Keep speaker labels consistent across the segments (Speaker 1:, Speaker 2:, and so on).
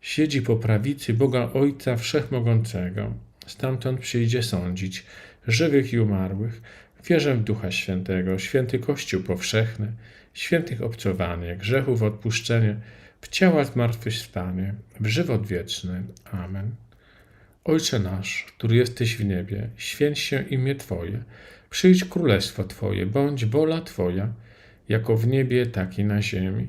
Speaker 1: siedzi po prawicy Boga Ojca Wszechmogącego, stamtąd przyjdzie sądzić żywych i umarłych, Wierzę w Ducha Świętego, święty Kościół powszechny, świętych obcowanie, grzechów odpuszczenie, w ciała zmartwychwstanie, w żywot wieczny. Amen. Ojcze nasz, który jesteś w niebie, święć się imię Twoje, przyjdź królestwo Twoje, bądź wola Twoja, jako w niebie, tak i na ziemi.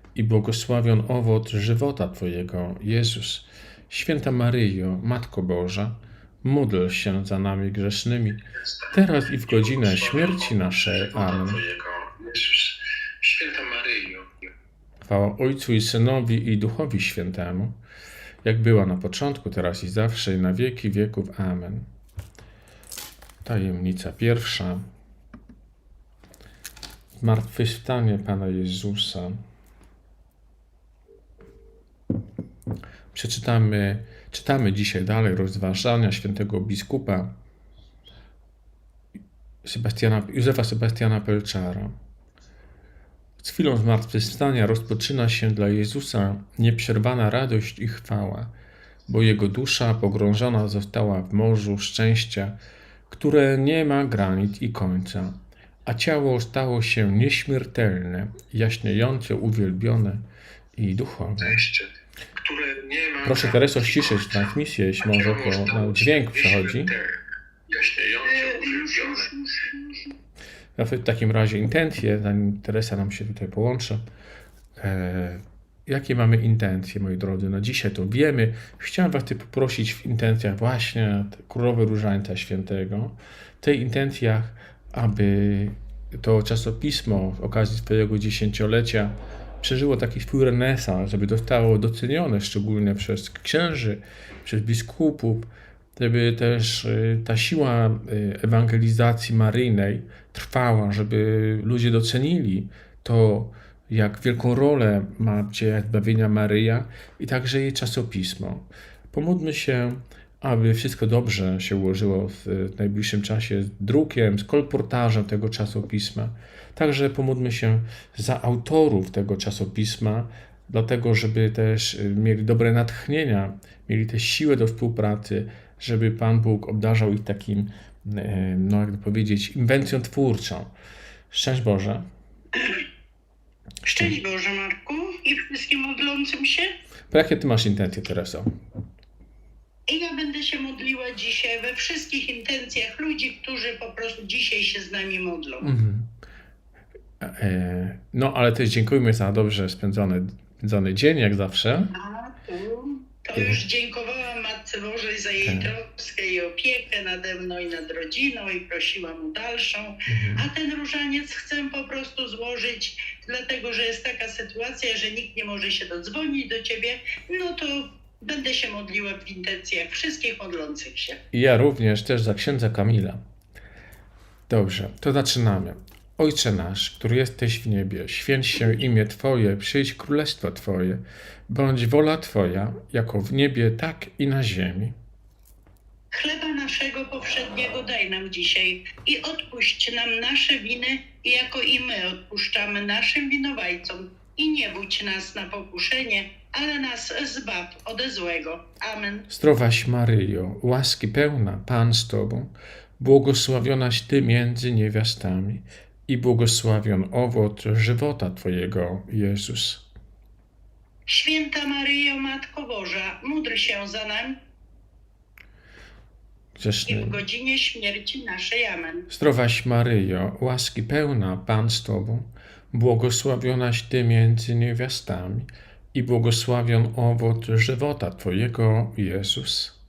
Speaker 1: i błogosławion owoc żywota Twojego, Jezus. Święta Maryjo, Matko Boża, módl się za nami grzesznymi, teraz i w godzinę śmierci naszej. Amen.
Speaker 2: Święta Maryjo,
Speaker 1: Chwała Ojcu i Synowi i Duchowi Świętemu, jak była na początku, teraz i zawsze, i na wieki wieków. Amen. Tajemnica pierwsza. Zmartwychwstanie Pana Jezusa. Przeczytamy, czytamy dzisiaj dalej rozważania świętego biskupa Sebastiana, Józefa Sebastiana Pelczara. Z chwilą zmartwychwstania rozpoczyna się dla Jezusa nieprzerwana radość i chwała, bo jego dusza pogrążona została w morzu szczęścia, które nie ma granic i końca, a ciało stało się nieśmiertelne, jaśniejące, uwielbione i duchowe. Proszę Tereso ściszyć transmisję, jeśli może, bo na dźwięk przechodzi. W takim razie intencje, zanim Teresa nam się tutaj połączy. E, jakie mamy intencje, moi drodzy? No dzisiaj to wiemy. Chciałem Was poprosić w intencjach właśnie Królowej Różańca Świętego, w tych intencjach, aby to czasopismo z okazji swojego dziesięciolecia przeżyło taki swój renesans, żeby zostało docenione szczególnie przez księży, przez biskupów, żeby też y, ta siła y, ewangelizacji maryjnej trwała, żeby ludzie docenili to, jak wielką rolę ma w dziejach zbawienia Maryja i także jej czasopismo. Pomódlmy się, aby wszystko dobrze się ułożyło w najbliższym czasie z drukiem, z kolportażem tego czasopisma. Także pomódlmy się za autorów tego czasopisma, dlatego żeby też y, mieli dobre natchnienia, mieli też siłę do współpracy, żeby Pan Bóg obdarzał ich takim, e, no jakby powiedzieć, inwencją twórczą. Szczęść Boże.
Speaker 3: Szczęść Boże, Marku, i wszystkim modlącym się.
Speaker 1: Po jakie Ty masz intencje, Tereso?
Speaker 3: I ja będę się modliła dzisiaj we wszystkich intencjach ludzi, którzy po prostu dzisiaj się z nami modlą.
Speaker 1: Mhm. E, No, ale też dziękujmy za dobrze spędzony, spędzony dzień, jak zawsze.
Speaker 3: A tu to już dziękowałam Matce Bożej za jej
Speaker 1: Tak.
Speaker 3: troskę i opiekę nade mną i nad rodziną i prosiłam o dalszą.
Speaker 1: Mhm.
Speaker 3: A ten różaniec chcę po prostu złożyć, dlatego że jest taka sytuacja, że nikt nie może się dodzwonić do ciebie, no to będę się modliła w intencjach wszystkich modlących się.
Speaker 1: Ja również też za księdza Kamila. Dobrze, to zaczynamy. Ojcze nasz, który jesteś w niebie, święć się imię Twoje, przyjdź królestwo Twoje, bądź wola Twoja, jako w niebie, tak i na ziemi.
Speaker 3: Chleba naszego powszedniego daj nam dzisiaj i odpuść nam nasze winy, jako i my odpuszczamy naszym winowajcom. I nie wódź nas na pokuszenie, ale nas zbaw ode złego. Amen.
Speaker 1: Zdrowaś Maryjo, łaski pełna, Pan z Tobą, błogosławionaś Ty między niewiastami i błogosławion owoc żywota Twojego, Jezus.
Speaker 3: Święta Maryjo, Matko Boża, módl się za nami i
Speaker 1: Grzeszny.
Speaker 3: w godzinie śmierci naszej. Amen.
Speaker 1: Zdrowaś Maryjo, łaski pełna, Pan z Tobą, błogosławionaś Ty między niewiastami i błogosławion owoc żywota Twojego, Jezus.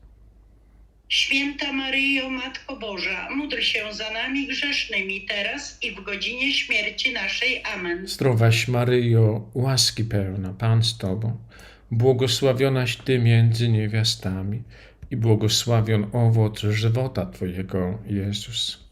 Speaker 3: Święta Maryjo, Matko Boża, módl się za nami grzesznymi teraz i w godzinie śmierci naszej. Amen.
Speaker 1: Zdrowaś Maryjo, łaski pełna, Pan z Tobą, błogosławionaś Ty między niewiastami i błogosławion owoc żywota Twojego, Jezus.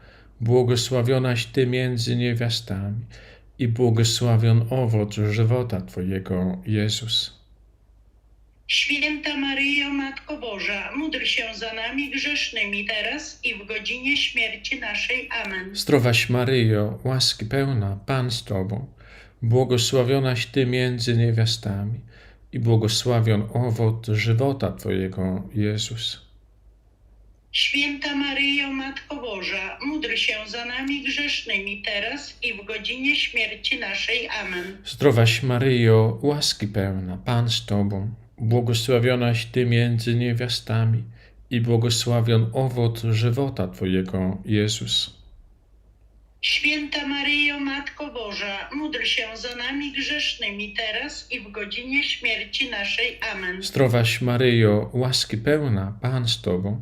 Speaker 1: błogosławionaś Ty między niewiastami i błogosławion owoc żywota Twojego, Jezus.
Speaker 3: Święta Maryjo, Matko Boża, módl się za nami grzesznymi teraz i w godzinie śmierci naszej. Amen.
Speaker 1: Zdrowaś Maryjo, łaski pełna, Pan z Tobą, błogosławionaś Ty między niewiastami i błogosławion owoc żywota Twojego, Jezus.
Speaker 3: Święta Maryjo, Matko Boża, módl się za nami grzesznymi teraz i w godzinie śmierci naszej. Amen.
Speaker 1: Zdrowaś Maryjo, łaski pełna, Pan z Tobą, błogosławionaś Ty między niewiastami i błogosławion owoc żywota Twojego, Jezus.
Speaker 3: Święta Maryjo, Matko Boża, módl się za nami grzesznymi teraz i w godzinie śmierci naszej. Amen.
Speaker 1: Zdrowaś Maryjo, łaski pełna, Pan z Tobą,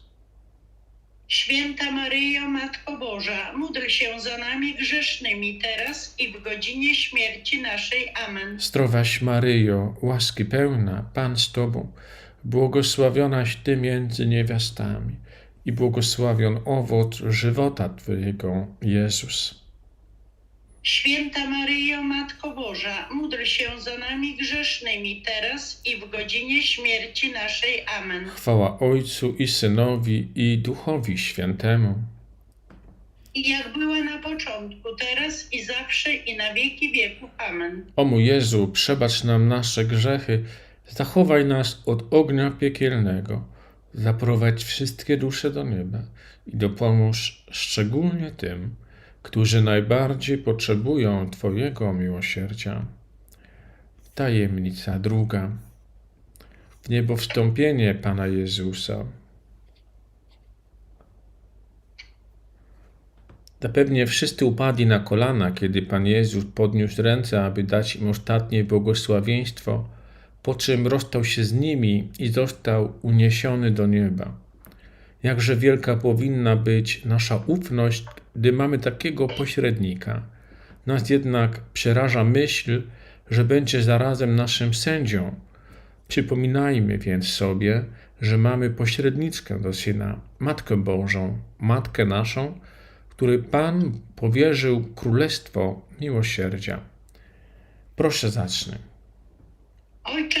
Speaker 3: Święta Maryjo, Matko Boża, módl się za nami grzesznymi teraz i w godzinie śmierci naszej. Amen.
Speaker 1: Zdrowaś Maryjo, łaski pełna, Pan z Tobą, błogosławionaś Ty między niewiastami i błogosławion owoc żywota Twojego, Jezus.
Speaker 3: Święta Maryjo, Matko Boża, módl się za nami grzesznymi teraz i w godzinie śmierci naszej. Amen.
Speaker 1: Chwała Ojcu i Synowi i Duchowi Świętemu.
Speaker 3: I jak była na początku, teraz i zawsze i na wieki wieków. Amen.
Speaker 1: O mój Jezu, przebacz nam nasze grzechy, zachowaj nas od ognia piekielnego, zaprowadź wszystkie dusze do nieba i dopomóż szczególnie tym, którzy najbardziej potrzebują Twojego miłosierdzia. Tajemnica druga. W niebo wstąpienie Pana Jezusa. Zapewnie wszyscy upadli na kolana, kiedy Pan Jezus podniósł ręce, aby dać im ostatnie błogosławieństwo, po czym rozstał się z nimi i został uniesiony do nieba. Jakże wielka powinna być nasza ufność, gdy mamy takiego pośrednika. Nas jednak przeraża myśl, że będzie zarazem naszym sędzią. Przypominajmy więc sobie, że mamy pośredniczkę do Syna, Matkę Bożą, Matkę naszą, który Pan powierzył królestwo miłosierdzia. Proszę zacznę.
Speaker 3: Ojcze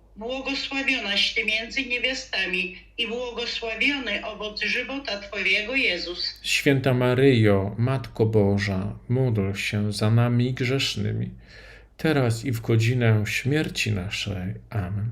Speaker 3: błogosławionaś Ty między niewiastami i błogosławiony owoc żywota Twojego Jezus.
Speaker 1: Święta Maryjo, Matko Boża, módl się za nami grzesznymi, teraz i w godzinę śmierci naszej. Amen.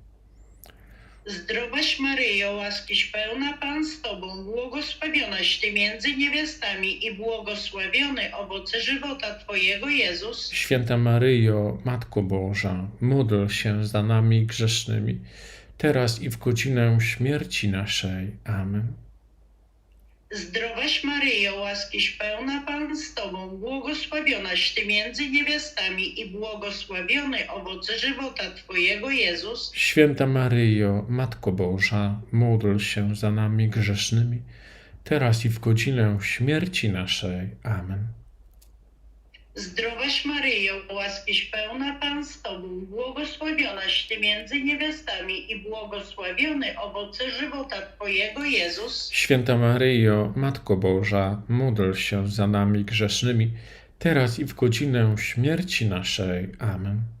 Speaker 3: Zdrowaś Maryjo, łaskiś pełna Pan z Tobą, błogosławionaś Ty między niewiastami i błogosławiony owoc żywota Twojego Jezus.
Speaker 1: Święta Maryjo, Matko Boża, módl się za nami grzesznymi, teraz i w godzinę śmierci naszej. Amen.
Speaker 3: Zdrowaś Maryjo, łaskiś pełna Pan z Tobą, błogosławionaś Ty między niewiastami i błogosławiony owoc żywota Twojego Jezus.
Speaker 1: Święta Maryjo, Matko Boża, módl się za nami grzesznymi, teraz i w godzinę śmierci naszej. Amen.
Speaker 3: Zdrowaś Maryjo, łaskiś pełna Pan z Tobą, błogosławionaś Ty między niewiastami i błogosławiony owoc żywota Twojego Jezus.
Speaker 1: Święta Maryjo, Matko Boża, módl się za nami grzesznymi, teraz i w godzinę śmierci naszej. Amen.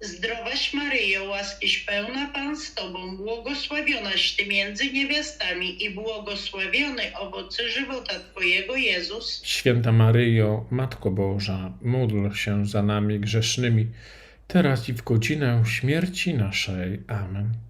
Speaker 3: Zdrowaś Maryjo, łaskiś pełna Pan z Tobą, błogosławionaś Ty między niewiastami i błogosławiony owoc żywota Twojego Jezus.
Speaker 1: Święta Maryjo, Matko Boża, módl się za nami grzesznymi, teraz i w godzinę śmierci naszej. Amen.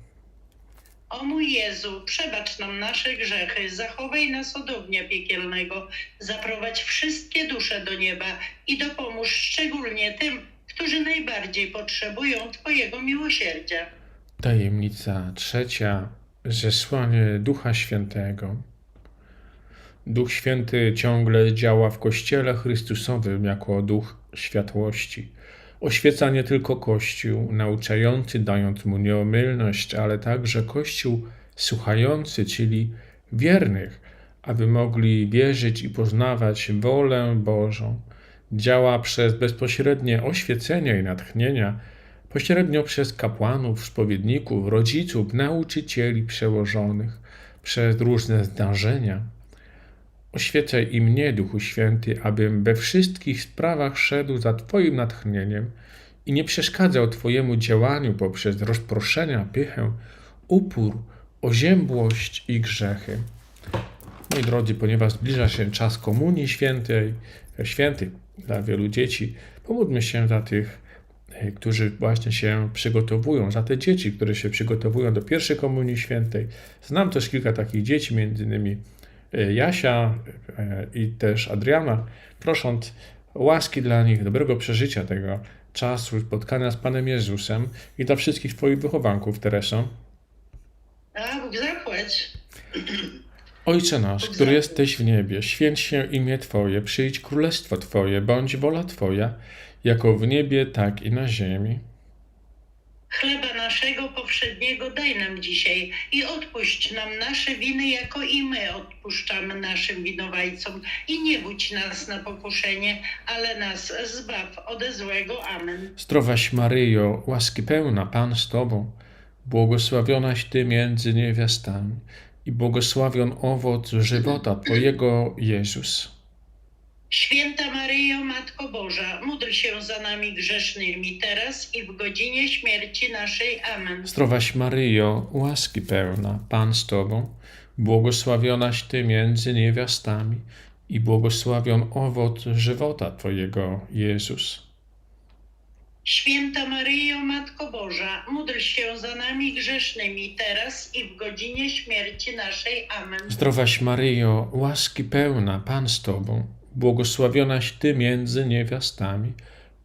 Speaker 3: O mój Jezu, przebacz nam nasze grzechy, zachowaj nas od ognia piekielnego, zaprowadź wszystkie dusze do nieba i dopomóż szczególnie tym, którzy najbardziej potrzebują Twojego miłosierdzia.
Speaker 1: Tajemnica trzecia. Zesłanie Ducha Świętego. Duch Święty ciągle działa w Kościele Chrystusowym jako Duch światłości. Oświeca nie tylko Kościół nauczający, dając mu nieomylność, ale także Kościół słuchający, czyli wiernych, aby mogli wierzyć i poznawać wolę Bożą. Działa przez bezpośrednie oświecenie i natchnienia, pośrednio przez kapłanów, spowiedników, rodziców, nauczycieli przełożonych, przez różne zdarzenia. Oświecaj i mnie, Duchu Święty, abym we wszystkich sprawach szedł za Twoim natchnieniem i nie przeszkadzał Twojemu działaniu poprzez rozproszenia, pychę, upór, oziębłość i grzechy. Moi drodzy, ponieważ zbliża się czas Komunii Świętej, święty dla wielu dzieci, pomódlmy się za tych, e, którzy właśnie się przygotowują, za te dzieci, które się przygotowują do pierwszej Komunii Świętej. Znam też kilka takich dzieci, między innymi e, Jasia e, i też Adriana, prosząc łaski dla nich, dobrego przeżycia tego czasu, spotkania z Panem Jezusem i dla wszystkich Twoich wychowanków, Tereso.
Speaker 3: Zapłać.
Speaker 1: Ojcze nasz, który jesteś w niebie, święć się imię Twoje, przyjdź królestwo Twoje, bądź wola Twoja, jako w niebie, tak i na ziemi.
Speaker 3: Chleba naszego powszedniego daj nam dzisiaj i odpuść nam nasze winy, jako i my odpuszczamy naszym winowajcom. I nie budź nas na pokuszenie, ale nas zbaw ode złego. Amen.
Speaker 1: Zdrowaś Maryjo, łaski pełna, Pan z Tobą, błogosławionaś Ty między niewiastami i błogosławion owoc żywota Twojego, Jezus.
Speaker 3: Święta Maryjo, Matko Boża, módl się za nami grzesznymi teraz i w godzinie śmierci naszej. Amen.
Speaker 1: Zdrowaś Maryjo, łaski pełna, Pan z Tobą, błogosławionaś Ty między niewiastami i błogosławion owoc żywota Twojego, Jezus.
Speaker 3: Święta Maryjo, Matko Boża, módl się za nami grzesznymi teraz i w godzinie śmierci naszej. Amen.
Speaker 1: Zdrowaś Maryjo, łaski pełna, Pan z Tobą, błogosławionaś Ty między niewiastami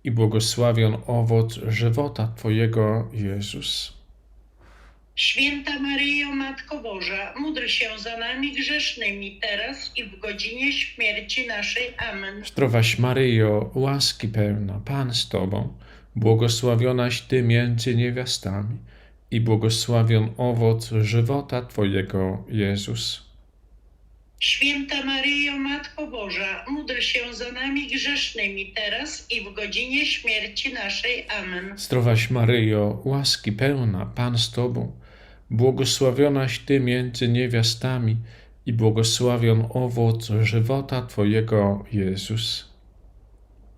Speaker 1: i błogosławion owoc żywota Twojego, Jezus.
Speaker 3: Święta Maryjo, Matko Boża, módl się za nami grzesznymi teraz i w godzinie śmierci naszej. Amen.
Speaker 1: Zdrowaś Maryjo, łaski pełna, Pan z Tobą, błogosławionaś Ty między niewiastami i błogosławion owoc żywota Twojego, Jezus.
Speaker 3: Święta Maryjo, Matko Boża, módl się za nami grzesznymi teraz i w godzinie śmierci naszej. Amen.
Speaker 1: Zdrowaś Maryjo, łaski pełna, Pan z Tobą, błogosławionaś Ty między niewiastami i błogosławion owoc żywota Twojego, Jezus.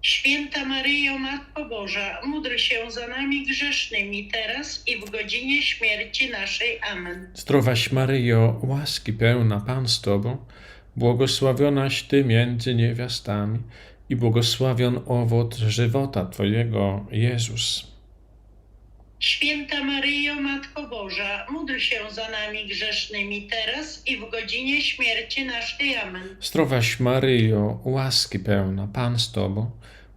Speaker 3: Święta Maryjo, Matko Boża, módl się za nami grzesznymi teraz i w godzinie śmierci naszej. Amen.
Speaker 1: Zdrowaś Maryjo, łaski pełna, Pan z Tobą, błogosławionaś Ty między niewiastami i błogosławion owoc żywota Twojego, Jezus.
Speaker 3: Święta Maryjo, Matko Boża, módl się za nami grzesznymi teraz i w godzinie śmierci naszej. Amen.
Speaker 1: Zdrowaś Maryjo, łaski pełna, Pan z Tobą,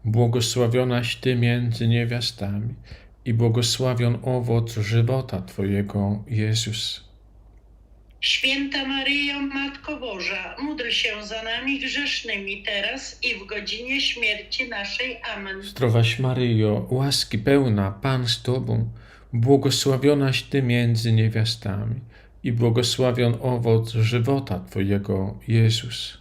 Speaker 1: błogosławionaś Ty między niewiastami i błogosławion owoc żywota Twojego, Jezus.
Speaker 3: Święta Maryjo, Matko Boża, módl się za nami grzesznymi teraz i w godzinie śmierci naszej. Amen.
Speaker 1: Zdrowaś Maryjo, łaski pełna, Pan z Tobą, błogosławionaś Ty między niewiastami i błogosławion owoc żywota Twojego, Jezus.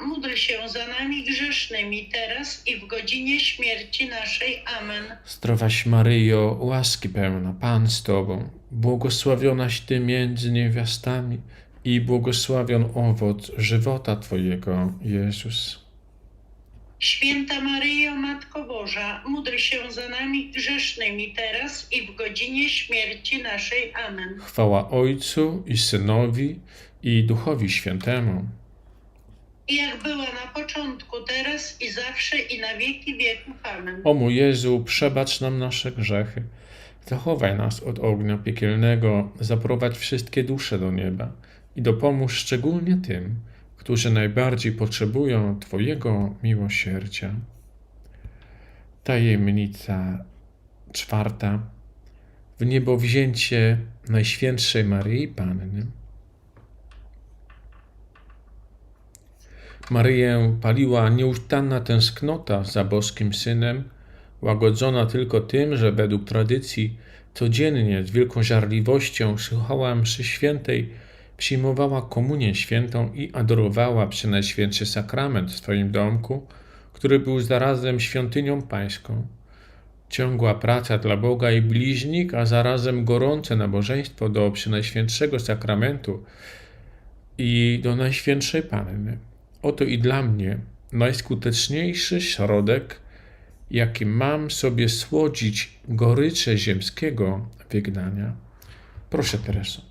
Speaker 3: módl się za nami grzesznymi teraz i w godzinie śmierci naszej. Amen.
Speaker 1: Zdrowaś Maryjo, łaski pełna, Pan z Tobą, błogosławionaś Ty między niewiastami i błogosławion owoc żywota Twojego, Jezus.
Speaker 3: Święta Maryjo, Matko Boża, módl się za nami grzesznymi teraz i w godzinie śmierci naszej. Amen.
Speaker 1: Chwała Ojcu i Synowi i Duchowi Świętemu.
Speaker 3: I jak była na początku, teraz i zawsze i na wieki wieków. Amen.
Speaker 1: O mój Jezu, przebacz nam nasze grzechy, zachowaj nas od ognia piekielnego, zaprowadź wszystkie dusze do nieba i dopomóż szczególnie tym, którzy najbardziej potrzebują Twojego miłosierdzia. Tajemnica czwarta. W niebo wzięcie Najświętszej Maryi Panny. Maryję paliła nieustanna tęsknota za boskim Synem, łagodzona tylko tym, że według tradycji codziennie z wielką żarliwością słuchała mszy świętej, przyjmowała komunię świętą i adorowała Przenajświętszy Sakrament w swoim domku, który był zarazem świątynią pańską. Ciągła praca dla Boga i bliźnich, a zarazem gorące nabożeństwo do Przenajświętszego Sakramentu i do Najświętszej Panny. Oto i dla mnie najskuteczniejszy środek, jaki mam sobie słodzić gorycze ziemskiego wygnania. Proszę Tereso.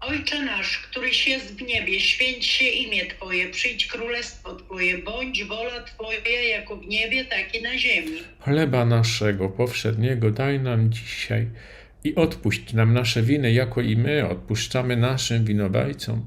Speaker 3: Ojcze nasz, któryś jest w niebie, święć się imię Twoje, przyjdź królestwo Twoje, bądź wola Twoja jako w niebie, tak i na ziemi.
Speaker 1: Chleba naszego powszedniego daj nam dzisiaj i odpuść nam nasze winy, jako i my odpuszczamy naszym winowajcom.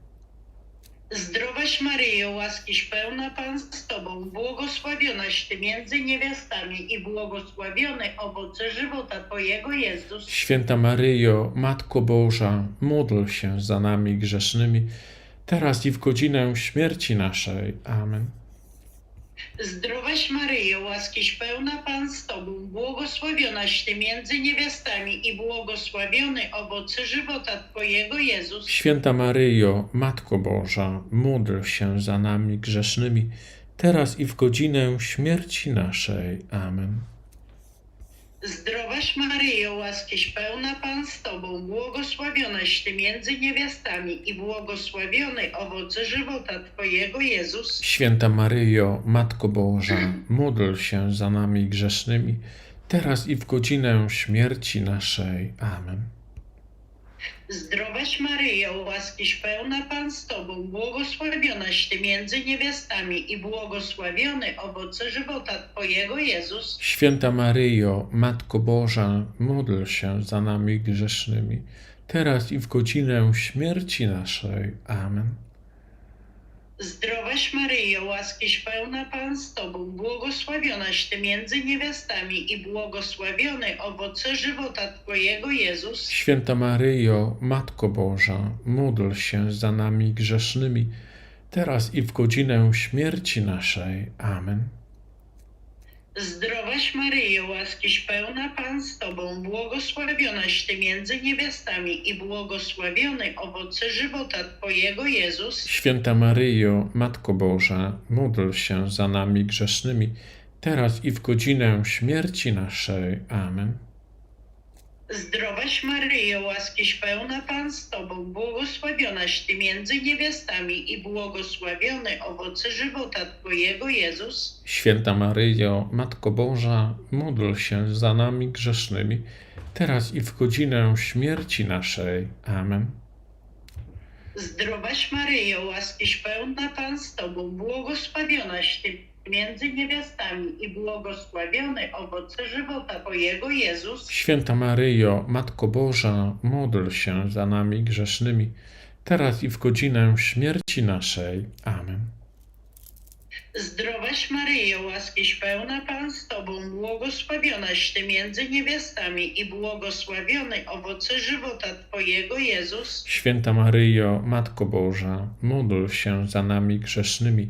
Speaker 3: Zdrowaś Maryjo, łaskiś pełna Pan z Tobą, błogosławionaś Ty między niewiastami i błogosławiony owoc żywota Twojego Jezus.
Speaker 1: Święta Maryjo, Matko Boża, módl się za nami grzesznymi, teraz i w godzinę śmierci naszej. Amen.
Speaker 3: Zdrowaś Maryjo, łaskiś pełna Pan z Tobą, błogosławionaś Ty między niewiastami i błogosławiony owoc żywota Twojego Jezus.
Speaker 1: Święta Maryjo, Matko Boża, módl się za nami grzesznymi, teraz i w godzinę śmierci naszej. Amen.
Speaker 3: Zdrowaś Maryjo, łaskiś pełna Pan z Tobą, błogosławionaś Ty między niewiastami i błogosławiony owoc żywota Twojego Jezus.
Speaker 1: Święta Maryjo, Matko Boża, módl się za nami grzesznymi, teraz i w godzinę śmierci naszej. Amen.
Speaker 3: Zdrowaś Maryjo, łaskiś pełna Pan z Tobą, błogosławionaś Ty między niewiastami i błogosławiony owoc żywota Twojego Jezus.
Speaker 1: Święta Maryjo, Matko Boża, módl się za nami grzesznymi, teraz i w godzinę śmierci naszej. Amen.
Speaker 3: Zdrowaś Maryjo, łaskiś pełna Pan z Tobą, błogosławionaś Ty między niewiastami i błogosławiony owoc żywota Twojego Jezus.
Speaker 1: Święta Maryjo, Matko Boża, módl się za nami grzesznymi, teraz i w godzinę śmierci naszej. Amen.
Speaker 3: Zdrowaś Maryjo, łaskiś pełna Pan z Tobą, błogosławionaś Ty między niewiastami i błogosławiony owoc żywota Twojego Jezus.
Speaker 1: Święta Maryjo, Matko Boża, módl się za nami grzesznymi, teraz i w godzinę śmierci naszej. Amen.
Speaker 3: Zdrowaś Maryjo, łaskiś pełna Pan z Tobą, błogosławionaś Ty między niewiastami i błogosławiony owoc żywota Twojego Jezus.
Speaker 1: Święta Maryjo, Matko Boża, módl się za nami grzesznymi, teraz i w godzinę śmierci naszej. Amen.
Speaker 3: Zdrowaś Maryjo, łaskiś pełna Pan z Tobą, błogosławionaś Ty między niewiastami i błogosławiony owoc żywota Twojego Jezus.
Speaker 1: Święta Maryjo, Matko Boża, módl się za nami grzesznymi, teraz i w godzinę śmierci naszej. Amen.
Speaker 3: Zdrowaś Maryjo, łaskiś pełna Pan z Tobą, błogosławionaś Ty między niewiastami i błogosławiony owoc żywota Twojego Jezus.
Speaker 1: Święta Maryjo, Matko Boża, módl się za nami grzesznymi,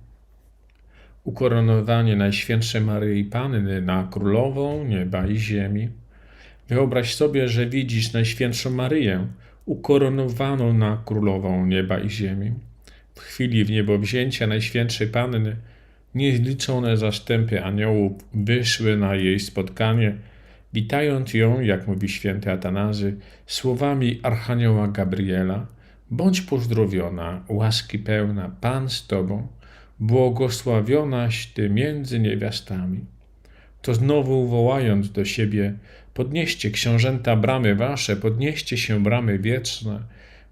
Speaker 1: Ukoronowanie Najświętszej Maryi Panny na Królową Nieba i Ziemi. Wyobraź sobie, że widzisz Najświętszą Maryję ukoronowaną na Królową Nieba i Ziemi. W chwili w niebowzięcia Najświętszej Panny niezliczone zastępy aniołów wyszły na jej spotkanie, witając ją, jak mówi święty Atanazy, słowami Archanioła Gabriela – Bądź pozdrowiona, łaski pełna, Pan z Tobą, błogosławionaś Ty między niewiastami. To znowu wołając do siebie, podnieście książęta bramy wasze, podnieście się bramy wieczne,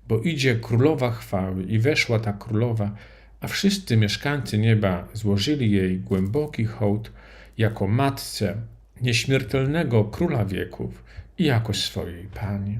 Speaker 1: bo idzie królowa chwały i weszła ta królowa, a wszyscy mieszkańcy nieba złożyli jej głęboki hołd jako matce nieśmiertelnego króla wieków i jako swojej pani.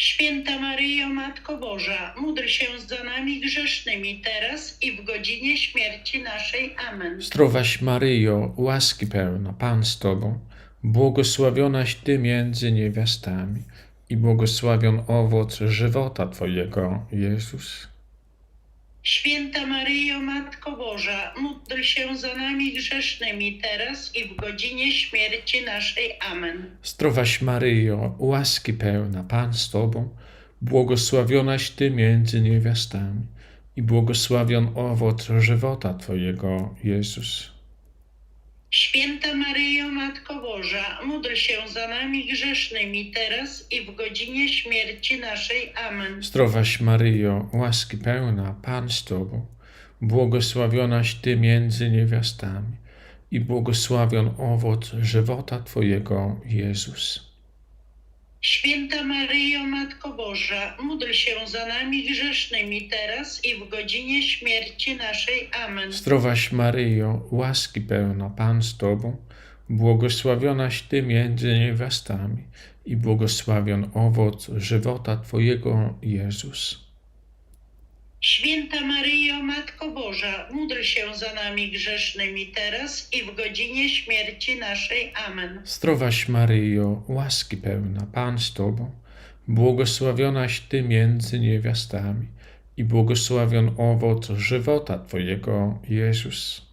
Speaker 3: Święta Maryjo, Matko Boża, módl się za nami grzesznymi teraz i w godzinie śmierci naszej. Amen.
Speaker 1: Zdrowaś Maryjo, łaski pełna Pan z Tobą, błogosławionaś Ty między niewiastami i błogosławion owoc żywota Twojego, Jezus.
Speaker 3: Święta Maryjo, Matko Boża, módl się za nami grzesznymi teraz i w godzinie śmierci naszej. Amen.
Speaker 1: Zdrowaś Maryjo, łaski pełna Pan z Tobą, błogosławionaś Ty między niewiastami i błogosławion owoc żywota Twojego, Jezus.
Speaker 3: Święta Maryjo, Matko Boża, módl się za nami grzesznymi teraz i w godzinie śmierci naszej. Amen.
Speaker 1: Zdrowaś Maryjo, łaski pełna Pan z Tobą, błogosławionaś Ty między niewiastami i błogosławion owoc żywota Twojego, Jezus.
Speaker 3: Święta Maryjo, Matko Boża, módl się za nami grzesznymi teraz i w godzinie śmierci naszej. Amen.
Speaker 1: Zdrowaś Maryjo, łaski pełna Pan z Tobą, błogosławionaś Ty między niewiastami i błogosławion owoc żywota Twojego, Jezus.
Speaker 3: Święta Maryjo, Matko Boża, módl się za nami grzesznymi teraz i w godzinie śmierci naszej. Amen.
Speaker 1: Zdrowaś Maryjo, łaski pełna Pan z Tobą, błogosławionaś Ty między niewiastami i błogosławion owoc żywota Twojego, Jezus.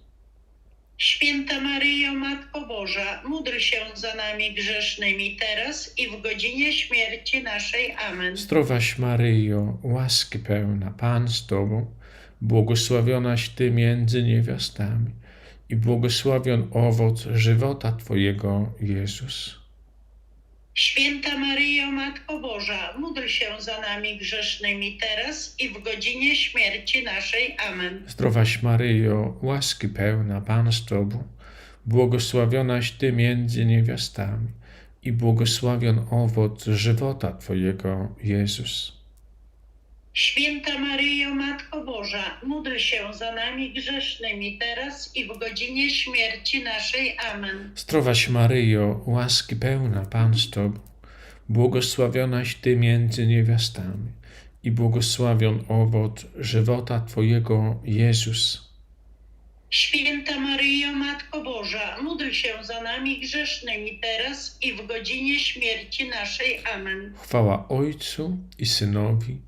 Speaker 3: Święta Maryjo, Matko Boża, módl się za nami grzesznymi teraz i w godzinie śmierci naszej. Amen.
Speaker 1: Zdrowaś Maryjo, łaski pełna Pan z Tobą, błogosławionaś Ty między niewiastami i błogosławion owoc żywota Twojego, Jezus.
Speaker 3: Święta Maryjo, Matko Boża, módl się za nami grzesznymi teraz i w godzinie śmierci naszej. Amen.
Speaker 1: Zdrowaś Maryjo, łaski pełna Pan z Tobą, błogosławionaś Ty między niewiastami i błogosławion owoc żywota Twojego, Jezus.
Speaker 3: Święta Maryjo, Matko Boża, módl się za nami grzesznymi teraz i w godzinie śmierci naszej. Amen.
Speaker 1: Zdrowaś Maryjo, łaski pełna Pan z Tobą, błogosławionaś Ty między niewiastami i błogosławion owoc żywota Twojego, Jezus.
Speaker 3: Święta Maryjo, Matko Boża, módl się za nami grzesznymi teraz i w godzinie śmierci naszej. Amen.
Speaker 1: Chwała Ojcu i Synowi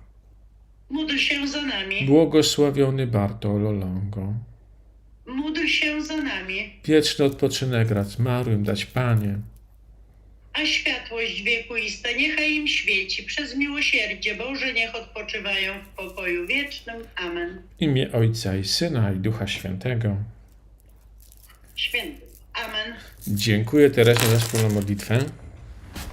Speaker 3: Módl się za nami,
Speaker 1: błogosławiony Bartolo Longo,
Speaker 3: módl się za nami,
Speaker 1: wieczny odpoczynek rad zmarłym dać Panie,
Speaker 3: a światłość wiekuista niechaj im świeci. Przez miłosierdzie Boże niech odpoczywają w pokoju wiecznym. Amen.
Speaker 1: w imię Ojca i Syna i Ducha Świętego.
Speaker 3: Święty. Amen.
Speaker 1: Dziękuję Teresie za wspólną modlitwę.